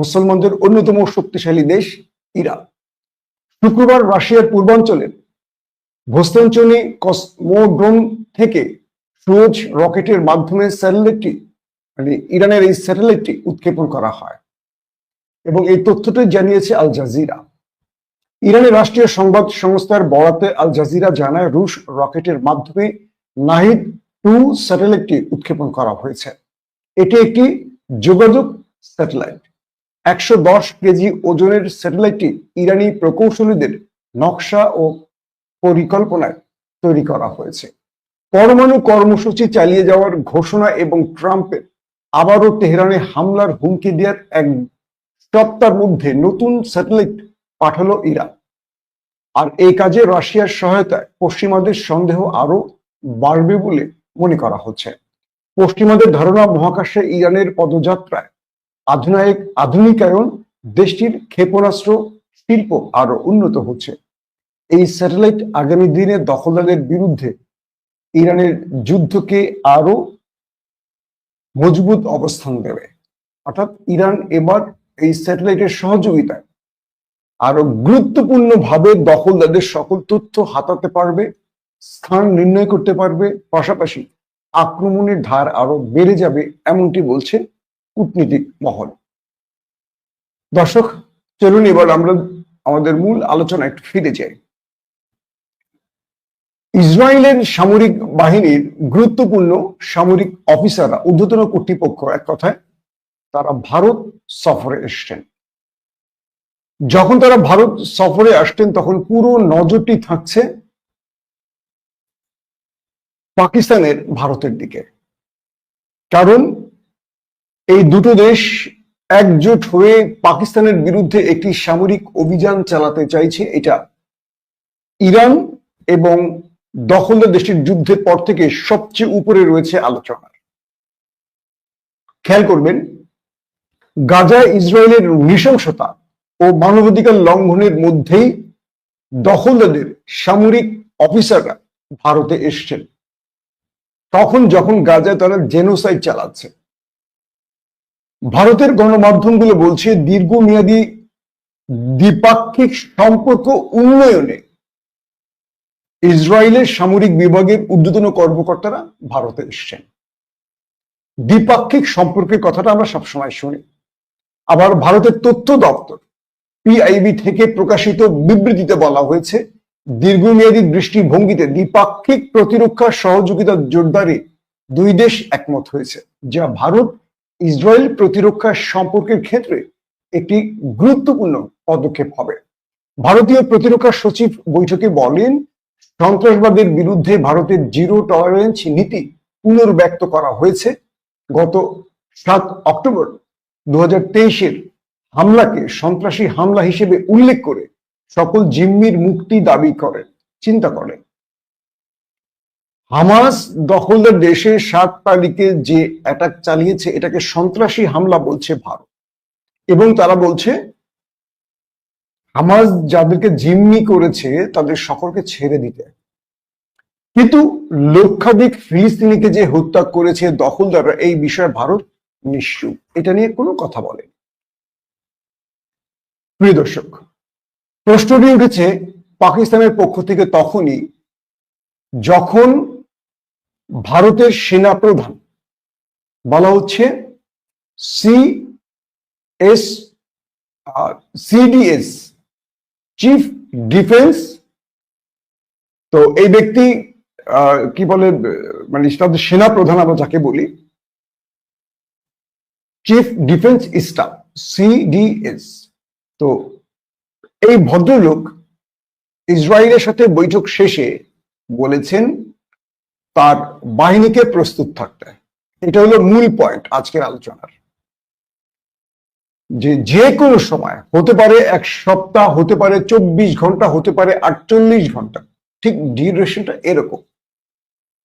মুসলমানদের অন্যতম শক্তিশালী দেশ ইরান। শুক্রবার রাশিয়ার পূর্বাঞ্চলের ভোস্তাঞ্চলি কসমোড্রোম থেকে সুরজ রকেটের মাধ্যমে স্যাটেলাইটটি মানে ইরানের এই স্যাটেলাইটটি উৎক্ষেপণ করা হয় এবং এই তথ্যটি জানিয়েছে আল জাজিরা। ইরানের রাষ্ট্রীয় সংবাদ সংস্থার বরাতে আল জাজিরা জানায়, রুশ রকেটের মাধ্যমে নাহিদ টু স্যাটেলাইটটি উৎক্ষেপণ করা হয়েছে। এটি একটি যোগাযোগ স্যাটেলাইট। একশো দশ কেজি ওজনের স্যাটেলাইটটি ইরানি প্রকৌশলীদের নকশা ও পরিকল্পনায় তৈরি করা হয়েছে। পরমাণু কর্মসূচি চালিয়ে যাওয়ার ঘোষণা এবং ট্রাম্পের আবারও তেহরানে হামলার হুমকি দেওয়ার এক সপ্তাহের মধ্যে নতুন স্যাটেলাইট পাঠালো ইরান। আর এই কাজে রাশিয়ার সহায়তায় পশ্চিমাদের সন্দেহ আরও বাড়বে বলে মনে করা হচ্ছে। পশ্চিমাদের ধারণা, মহাকাশে ইরানের পদযাত্রায় আধুনিক আধুনিকায়ন দেশটির ক্ষেপণাস্ত্র, শিল্প আরও উন্নত হচ্ছে। এই স্যাটেলাইট আগামী দিনে দখলদারদের বিরুদ্ধে ইরানের যুদ্ধকে আরও মজবুত অবস্থান দেবে। অর্থাৎ ইরান এবার এই স্যাটেলাইটের সহযোগিতায় আরও গুরুত্বপূর্ণভাবে দখলদারদের সকল তথ্য হাতাতে পারবে, স্থান নির্ণয় করতে পারবে, পাশাপাশি আক্রমণের ধার আরও বেড়ে যাবে, এমনটি বলছে কূটনীতিক মহল। দর্শক, চলুন এবার আমরা আমাদের মূল আলোচনা একটু ফিরে যাই। ইসরায়েলের সামরিক বাহিনীর গুরুত্বপূর্ণ সামরিক অফিসাররা, ঊর্ধ্বতন কর্তৃপক্ষ এক কথায়, তারা ভারত সফরে এসছেন। যখন তারা ভারত সফরে আসতেন, তখন পুরো নজরটি থাকছে পাকিস্তানের ভারতের দিকে। কারণ এই দুটো দেশ একজোট হয়ে পাকিস্তানের বিরুদ্ধে একটি সামরিক অভিযান চালাতে চাইছে। এটা ইরান এবং দখলদার দেশটির যুদ্ধের পর থেকে সবচেয়ে উপরে রয়েছে আলোচনার খেয়াল করবেন, গাজা ইসরায়েলের নৃশংসতা ও মানবাধিকার লঙ্ঘনের মধ্যেই দখলদারদের সামরিক অফিসাররা ভারতে এসছেন। তখন যখন গাজায় তারা জেনোসাইড চালাচ্ছে ভারতের গণমাধ্যমগুলো বলছে দীর্ঘমেয়াদী দ্বিপাক্ষিক সম্পর্ক উন্নয়নে ইসরায়েলের সামরিক বিভাগের ঊর্ধ্বতন কর্মকর্তারা ভারতে এসছেন। দ্বিপাক্ষিক সম্পর্কের কথাটা আমরা সবসময় শুনি। আবার ভারতের তথ্য দপ্তর পিআইবি থেকে প্রকাশিত বিবৃতিতে বলা হয়েছে, দীর্ঘমেয়াদী দৃষ্টিভঙ্গিতে দ্বিপাক্ষিক প্রতিরক্ষা সহযোগিতা জোরদারে দুই দেশ একমত হয়েছে, যা ভারত ইসরায়েল প্রতিরক্ষা সম্পর্কের ক্ষেত্রে একটি গুরুত্বপূর্ণ পদক্ষেপ হবে। ভারতীয় প্রতিরক্ষা সচিব বৈঠকে বলেন, সন্ত্রাসবাদের বিরুদ্ধে ভারতের জিরো টলারেন্স নীতি পুনর্ব্যক্ত করা হয়েছে। গত সাত অক্টোবর দু তেইশের হামলাকে সন্ত্রাসী হামলা হিসেবে উল্লেখ করে সকল জিম্মির মুক্তি দাবি করেন চিন্তা করেন। হামাস দখলদার দেশে সাত তারিখে যে অ্যাটাক চালিয়েছে, এটাকে সন্ত্রাসী হামলা বলছে ভারত। এবং তারা বলছে, হামাস যাদেরকে জিম্মি করেছে, তাদের সকলকে ছেড়ে দিতে। কিন্তু লক্ষাধিক ফিলিস্তিনিকে যে হত্যা করেছে দখলদাররা, এই বিষয়ে ভারত নিশ্চুপ। এটা নিয়ে কোনো কথা বলে প্রিয় দর্শক, প্রশ্নটি উঠেছে, পাকিস্তানের পক্ষ থেকে তখনই যখন ভারতের সেনা প্রধান বলা হচ্ছে C S CDS chief defence. তো এই ব্যক্তি কি বলে মানে সেনা প্রধান আমরা যাকে বলি, চিফ ডিফেন্স স্টাফ সিডিএস তো এই ভদ্রলোক ইসরায়েলের সাথে বৈঠক শেষে বলেছেন তার বাহিনীকে প্রস্তুত থাকতে। এটা হলো মূল পয়েন্ট আজকের আলোচনার। যে যে কোনো সময়, হতে পারে এক সপ্তাহ, হতে পারে চব্বিশ ঘণ্টা, হতে পারে আটচল্লিশ ঘণ্টা, ঠিক ডিউরেশনটা এরকম।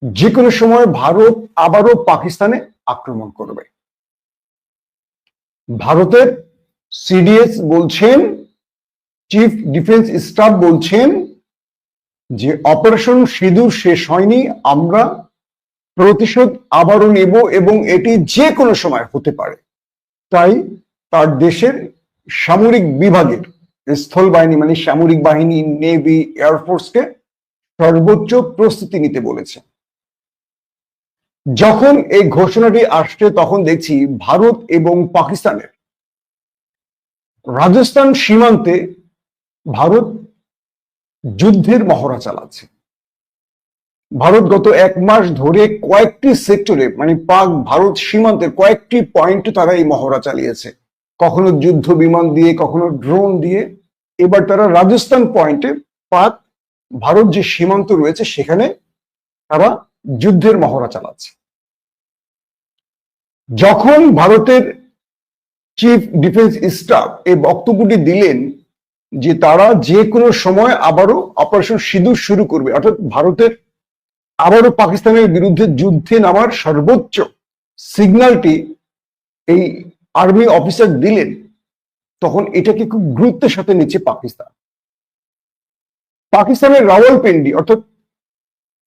যে কোনো সময় ভারত আবারও পাকিস্তানে আক্রমণ করবে। ভারতের সিডিএস বলছেন চিফ ডিফেন্স স্টাফ বলছেন যে অপারেশন সিঁদুর শেষ হয়নি, আমরা প্রতিশোধ আবারও নেব এবং এটি যে কোনো সময় হতে পারে। তাই তার দেশের সামরিক বিভাগের স্থল বাহিনী মানে সামরিক বাহিনী, নেভি এয়ারফোর্সকে সর্বোচ্চ প্রস্তুতি নিতে বলেছে। যখন এই ঘোষণাটি আসছে, তখন দেখছি ভারত এবং পাকিস্তানের রাজস্থান সীমান্তে ভারত যুদ্ধের মহড়া চালাচ্ছে। ভারত গত এক মাস ধরে কয়েকটি সেক্টরে মানে পাক ভারত সীমান্তের কয়েকটি পয়েন্টে তারা এই মহড়া চালিয়েছে। কখনো যুদ্ধ বিমান দিয়ে, কখনো ড্রোন দিয়ে। এবার তারা রাজস্থান পয়েন্টে পাক ভারত যে সীমান্ত রয়েছে, সেখানে তারা যুদ্ধের মহড়া চালাচ্ছে। যখন ভারতের চিফ ডিফেন্স স্টাফ এই বক্তব্যটি দিলেন যে তারা যে কোনো সময় আবারও অপারেশন সিঁদুর শুরু করবে। অর্থাৎ ভারতের আবারও পাকিস্তানের বিরুদ্ধে যুদ্ধে নামার সর্বোচ্চ সিগন্যালটি এই আর্মি অফিসার দিলেন, তখন এটাকে খুব গুরুত্বের সাথে নিচ্ছে পাকিস্তান। পাকিস্তানের রাওয়ালপিন্ডি, অর্থাৎ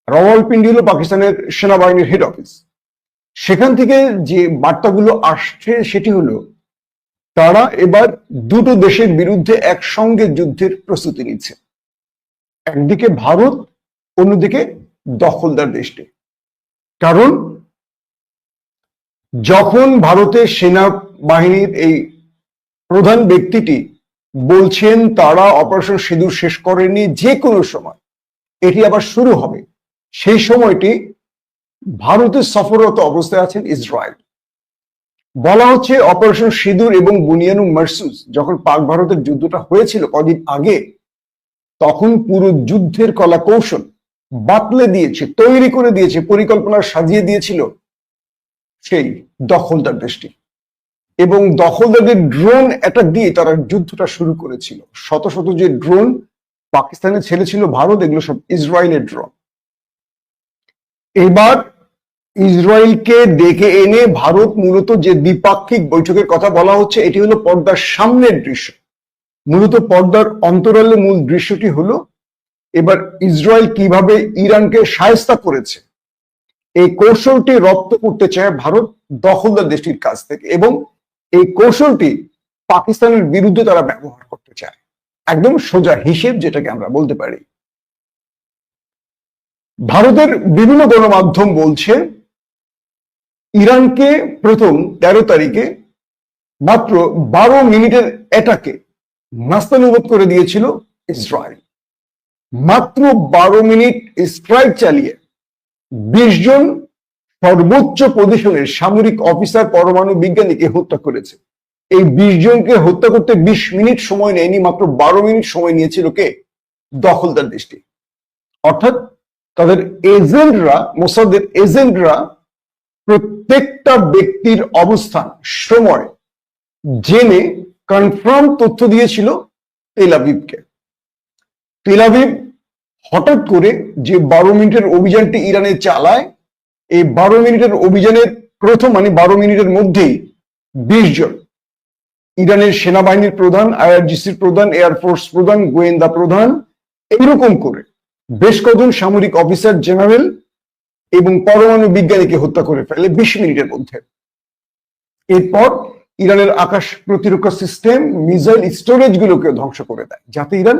রাওয়ালপিন্ডি হলো পাকিস্তানের সেনাবাহিনীর হেড অফিস সেখান থেকে যে বার্তাগুলো আসছে, সেটি হলো তারা এবার দুটো দেশের বিরুদ্ধে একসঙ্গে যুদ্ধের প্রস্তুতি নিচ্ছে। একদিকে ভারত, অন্যদিকে দখলদার দেশটি। কারণ যখন ভারতের সেনাবাহিনীর এই প্রধান ব্যক্তিটি বলছেন, তারা অপারেশন সিঁদুর শেষ করেনি যে কোনো সময়, এটি আবার শুরু হবে। সেই সময়টি ভারতের সফররত অবস্থায় আছেন ইসরায়েল। বলা হচ্ছে অপারেশন সিঁদুর এবং বুনিয়ানু মার্সুস যখন পাক ভারতের যুদ্ধটা হয়েছিল কদিন আগে, তখন পুরো যুদ্ধের কলা কৌশল বাতলে দিয়েছে, তৈরি করে দিয়েছে, পরিকল্পনা সাজিয়ে দিয়েছিল সেই দখলদার দেশটি। এবং দখলদারদের ড্রোন অ্যাটাক দিয়ে তারা যুদ্ধটা শুরু করেছিল। শত শত যে ড্রোন পাকিস্তানে ছেড়েছিল ভারত, এগুলো সব ইসরায়েলের ড্রোন এবার ইসরায়েলকে ডেকে এনে ভারত মূলত যে দ্বিপাক্ষিক বৈঠকের কথা বলা হচ্ছে, এটি হলো পর্দার সামনের দৃশ্য। মূলত পর্দার অন্তরালে মূল দৃশ্যটি হলো, এবার ইসরায়েল কীভাবে ইরানকে সায়স্তা করেছে। এই কৌশলটি রপ্ত করতে চায় ভারত দখলদার দেশটির কাছ থেকে এবং এই কৌশলটি পাকিস্তানের বিরুদ্ধে তারা ব্যবহার করতে চায়। একদম সোজা হিসেব যেটাকে আমরা বলতে পারি। ভারতের বিভিন্ন গণমাধ্যম বলছে ইরানকে প্রথম তেরো তারিখে মাত্র বারো মিনিটের এটাকে নাস্তানুবোধ করে দিয়েছিল ইসরায়েল। মাত্র বারো মিনিট স্ট্রাইক চালিয়ে বিশ জন সর্বোচ্চ পজিশনের সামরিক অফিসার পরমাণু বিজ্ঞানীকে হত্যা করেছে। এই বিশ জনকে হত্যা করতে বিশ মিনিট সময় নেয়নি, মাত্র বারো মিনিট সময় নিয়েছিল কে? দখলদার দেশটি। অর্থাৎ তাদের এজেন্টরা মোসাদের এজেন্টরা প্রত্যেকটা ব্যক্তির অবস্থান, সময় জেনে কনফার্ম তথ্য দিয়েছিল তেলাবিবকে তেলাবিব হঠাৎ করে যে বারো মিনিটের অভিযানটি ইরানে চালায়, এই বারো মিনিটের অভিযানের প্রথম মানে বারো মিনিটের মধ্যেই বিশ জন ইরানের সেনাবাহিনীর প্রধান, আইআরজিসির প্রধান এয়ারফোর্স প্রধান, গোয়েন্দা প্রধান এইরকম করে বেশ কজন সামরিক অফিসার জেনারেল এবং পরমাণু বিজ্ঞানীকে হত্যা করে ফেলে বিশ মিনিটের মধ্যে। এরপর ইরানের আকাশ প্রতিরক্ষা সিস্টেম, মিসাইল স্টোরেজ গুলোকে ধ্বংস করে দেয়, যাতে ইরান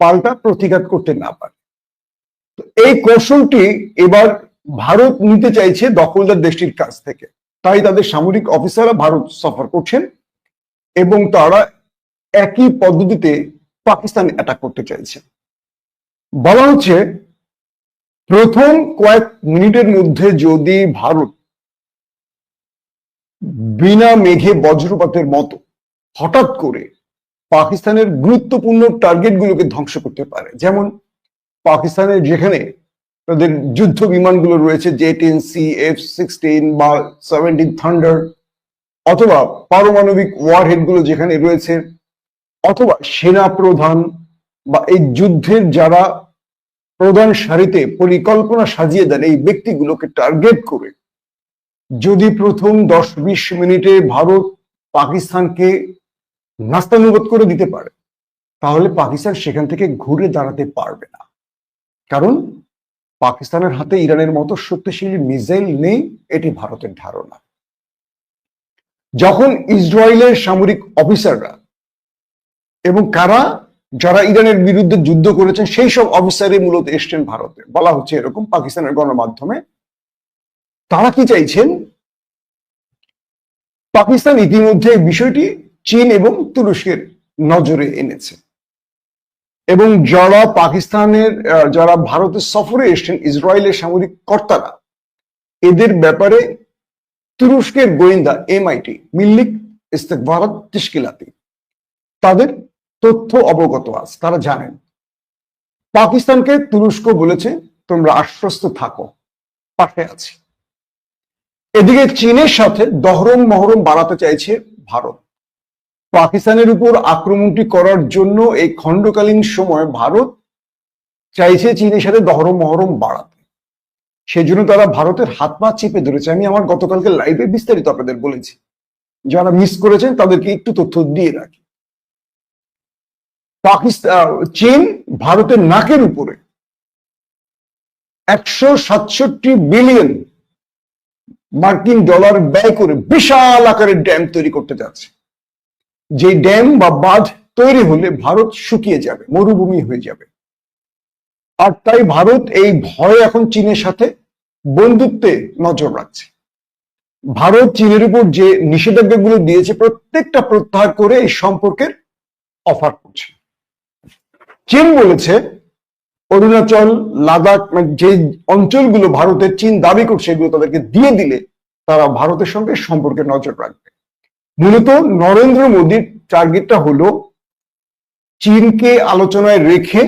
পাল্টা প্রতিঘাত করতে না পারে। এই কৌশলটি এবার ভারত নিতে চাইছে দখলদার দেশটির কাছ থেকে। তাই তাদের সামরিক অফিসাররা ভারত সফর করছেন এবং তারা একই পদ্ধতিতে পাকিস্তান অ্যাটাক করতে চাইছে। বলা হচ্ছে প্রথম কয়েক মিনিটের মধ্যে যদি ভারত বিনা মেঘে বজ্রপাতের মতো হঠাৎ করে পাকিস্তানের গুরুত্বপূর্ণ টার্গেটগুলোকে ধ্বংস করতে পারে, যেমন পাকিস্তানের যেখানে তাদের যুদ্ধ বিমানগুলো রয়েছে, J ten, C F sixteen বা সেভেন্টিন থান্ডার, অথবা পারমাণবিক ওয়ারহেডগুলো যেখানে রয়েছে, অথবা সেনা প্রধান বা এই যুদ্ধের যারা প্রধান সারিতে পরিকল্পনা সাজিয়ে দেন এই ব্যক্তিগুলোকে টার্গেট করে। যদি প্রথম দশ বিশ মিনিটে ভারত পাকিস্তানকে নাস্তানুবোধ করে দিতে পারে, তাহলে পাকিস্তান সেখান থেকে ঘুরে দাঁড়াতে পারবে না। কারণ পাকিস্তানের হাতে ইরানের মতো শক্তিশালী মিসাইল নেই, এটি ভারতের ধারণা। যখন ইসরায়েলের সামরিক অফিসাররা এবং কারা যারা ইরানের বিরুদ্ধে যুদ্ধ করেছেন, সেই সব অফিসারই মূলত এসছেন ভারতে। বলা হচ্ছে এরকম পাকিস্তানের গণমাধ্যমে। তারা কি চাইছেন? পাকিস্তান ইতিমধ্যে বিষয়টি চীন এবং তুরস্কের নজরে এনেছে। এবং যারা পাকিস্তানের যারা ভারতের সফরে এসছেন, ইসরায়েলের সামরিক কর্তারা, এদের ব্যাপারে তুরস্কের গোয়েন্দা এমআইটি মিল্লিক ইস্তেকবারাত তিশকিলাতি, তাদের তথ্য অবগত আছে, তারা জানেন। পাকিস্তানকে তুরস্ক বলেছে, তোমরা আশ্বস্ত থাকো, পাশে আছি। এদিকে চীনের সাথে দহরম মহরম বাড়াতে চাইছে ভারত। পাকিস্তানের উপর আক্রমণটি করার জন্য এই খণ্ডকালীন সময় ভারত চাইছে চীনের সাথে দহরম মহরম বাড়াতে। সেজন্য তারা ভারতের হাত পা চেপে ধরেছে। আমি আমার গতকালকে লাইভে বিস্তারিত আপনাদের বলেছি। যারা মিস করেছেন, তাদেরকে একটু তথ্য দিয়ে রাখি। পাকিস্তান, চীন ভারতের নাকের উপরে একশো সাতষট্টি বিলিয়ন মার্কিন ডলার ব্যয় করে বিশাল আকারের ড্যাম তৈরি করতে যাচ্ছে। যে ড্যাম বা বাঁধ তৈরি হলে ভারত শুকিয়ে যাবে, মরুভূমি হয়ে যাবে। আর তাই ভারত এই ভয়ে এখন চীনের সাথে বন্ধুত্বে নজর রাখছে। ভারত চীনের উপর যে নিষেধাজ্ঞাগুলো দিয়েছে, প্রত্যেকটা প্রত্যাহার করে এই সম্পর্কের অফার করছে। চীন বলেছে, অরুণাচল, লাদাখ মানে যে অঞ্চলগুলো ভারতের চীন দাবি করছে, এগুলো তাদেরকে দিয়ে দিলে তারা ভারতের সঙ্গে সম্পর্কে নজর রাখবে। মূলত নরেন্দ্র মোদীর টার্গেটটা হলো, চীনকে আলোচনায় রেখে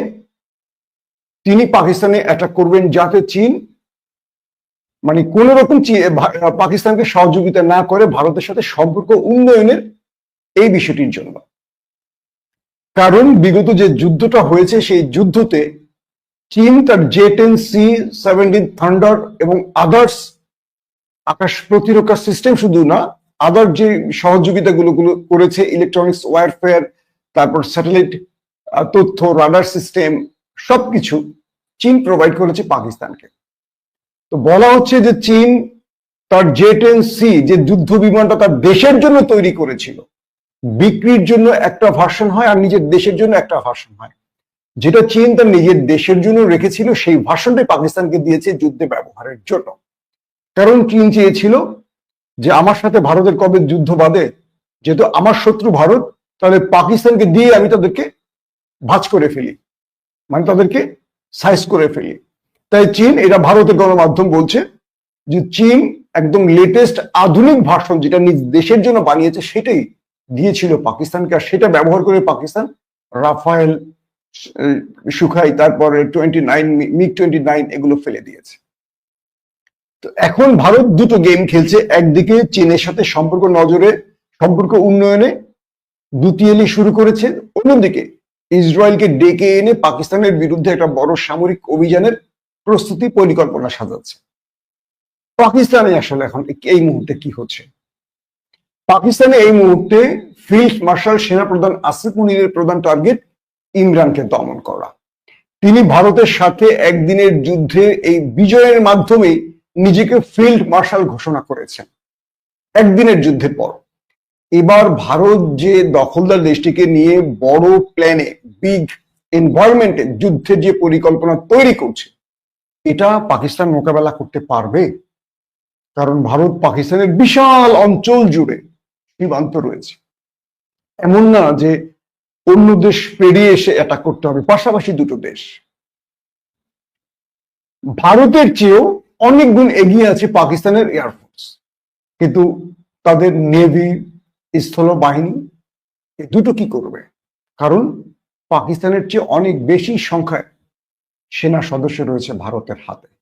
তিনি পাকিস্তানে অ্যাটাক করবেন যাতে চীন মানে কোন রকম পাকিস্তানকে সহযোগিতা না করে ভারতের সাথে সম্পর্ক উন্নয়নের এই বিষয়টির জন্য। কারণ বিগত যে যুদ্ধটা হয়েছে, সেই যুদ্ধতে চীন তার J ten C seventeen thunder এবং আদার্স আকাশ প্রতিরক্ষা সিস্টেম শুধু না আদার যে সহযোগিতাগুলো গুলো করেছে ইলেকট্রনিক্স ওয়ারফেয়ার তারপর স্যাটেলাইট তথ্য রাডার সিস্টেম সবকিছু চীন প্রোভাইড করেছে পাকিস্তানকে। তো বলা হচ্ছে যে চীন তার জে টেন সি যে যুদ্ধ বিমানটা তার দেশের জন্য তৈরি করেছিল বিক্রির জন্য একটা ভার্সন হয় আর নিজের দেশের জন্য একটা ভার্সন হয়। যেটা চীন তার নিজের দেশের জন্য রেখেছিল, সেই ভাষণটাই পাকিস্তানকে দিয়েছে যুদ্ধে ব্যবহারের জন্য। কারণ চীন চেয়েছিল যে আমার সাথে ভারতের কবে যুদ্ধ বাদে যেহেতু আমার শত্রু ভারত, তাহলে পাকিস্তানকে দিয়ে আমি তাদেরকে ভাজ করে ফেলি। মানে তাদেরকে সাইজ করে ফেলি। তাই চীন এটা ভারতের গণমাধ্যম বলছে যে চীন একদম লেটেস্ট আধুনিক ভাষণ যেটা নিজ দেশের জন্য বানিয়েছে, সেটাই দিয়েছিল পাকিস্তানকে, আর সেটা ব্যবহার করে পাকিস্তান রাফায়েল সুখাই, তারপরে twenty nine, MiG twenty nine এগুলো ফেলে দিয়েছে। তো এখন ভারত দুটো গেম খেলছে, একদিকে চীনের সাথে সম্পর্ক নজরে, সম্পর্ক উন্নয়নে দুতিয়ালি শুরু করেছে, অন্যদিকে ইসরায়েলকে ডেকে এনে পাকিস্তানের বিরুদ্ধে একটা বড় সামরিক অভিযানের প্রস্তুতি পরিকল্পনা সাজাচ্ছে। পাকিস্তানে আসলে এখন এই মুহূর্তে কি হচ্ছে? পাকিস্তানে এই মুহূর্তে ফিল্ড মার্শাল সেনাপ্রধান আসিফ মুনিরের প্রধান টার্গেট ইমরানকে দমন করা। তিনি ভারতের সাথে একদিনের যুদ্ধে এই বিজয়ের মাধ্যমে নিজেকে ফিল্ড মার্শাল ঘোষণা করেছেন। একদিনের যুদ্ধের পর। এবার ভারত যে দখলদার দেশটিকে নিয়ে বড় প্ল্যানে বিগ এনভায়রনমেন্টে যুদ্ধের যে পরিকল্পনা তৈরি করছে, এটা পাকিস্তান মোকাবেলা করতে পারবে? কারণ ভারত পাকিস্তানের বিশাল অঞ্চল জুড়ে সীমান্ত রয়েছে। এমন না যে অন্য দেশ পেরিয়ে এসে অ্যাটাক করতে হবে, পাশাপাশি দুটো দেশ। ভারতের চেয়েও অনেক গুণ এগিয়ে আছে পাকিস্তানের এয়ারফোর্স কিন্তু তাদের নেভি স্থল বাহিনী এই দুটো কি করবে? কারণ পাকিস্তানের চেয়ে অনেক বেশি সংখ্যায় সেনা সদস্য রয়েছে ভারতের হাতে।